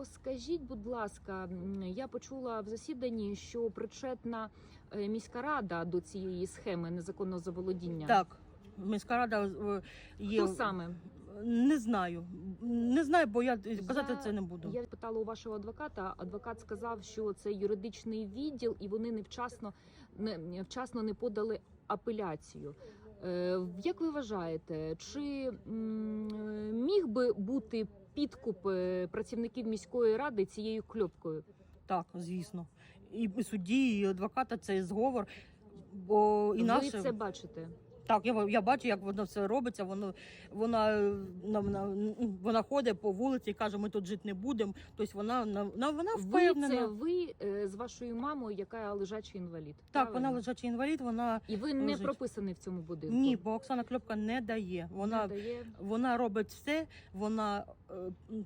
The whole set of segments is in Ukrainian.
розкажіть, будь ласка, я почула в засіданні, що причетна е, міська рада до цієї схеми незаконного заволодіння. Так, міська рада е, є. Хто саме? Не знаю. Не знаю, бо я казати Я- це не буду. Я питала у вашого адвоката. Адвокат сказав, що це юридичний відділ, і вони невчасно не вчасно не подали апеляцію. Е, Як ви вважаєте, чи м, міг би бути підкуп працівників міської ради цією кльопкою? Так, звісно. І судді, і адвоката це зговор. Бо інакше Ви це бачите? Так, я, я бачу, як воно все робиться. Воно вона, е, вона, вона, вона ходить по вулиці і каже, ми тут жити не будемо. Тобто вона на- вона, вона Ви це ви е, з вашою мамою, яка лежачий інвалід. Так, правильно? вона лежачий інвалід. Вона і ви не лежить. прописані в цьому будинку. ні, бо Оксана Кльопка не дає. Вона Не дає. Вона робить все, вона е,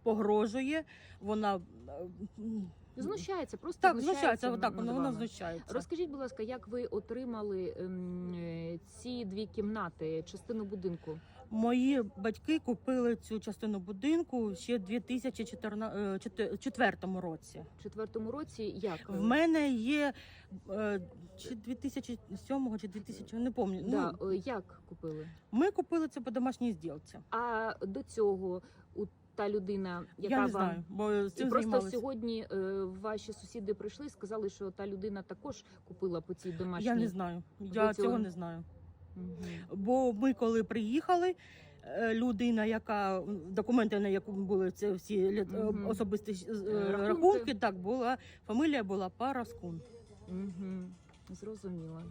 погрожує, вона е, Знущається, просто так знущається. Отак над вона, вона знущається. Розкажіть, будь ласка, як ви отримали ем, е, ці дві кімнати, частину будинку? Мої батьки купили цю частину будинку ще в 2004 році. В четвертому році як? В мене є е, чи 2007 чи 2000, не пам'ятаю. да, Ну, е, як купили? ми купили це по домашній зділці. А до цього у та людина, яка Я не вам знаю, бо з і просто займалися. сьогодні е, ваші сусіди прийшли і сказали, що та людина також купила по цій домашній. Я не знаю. Я цього цього не- знаю. Мгм. Бо ми коли приїхали, е, людина, яка документи на яку були це всі Мгм. особисті е, Рахунки. рахунки, так була фамілія була Параскун. Мгм. Зрозуміло.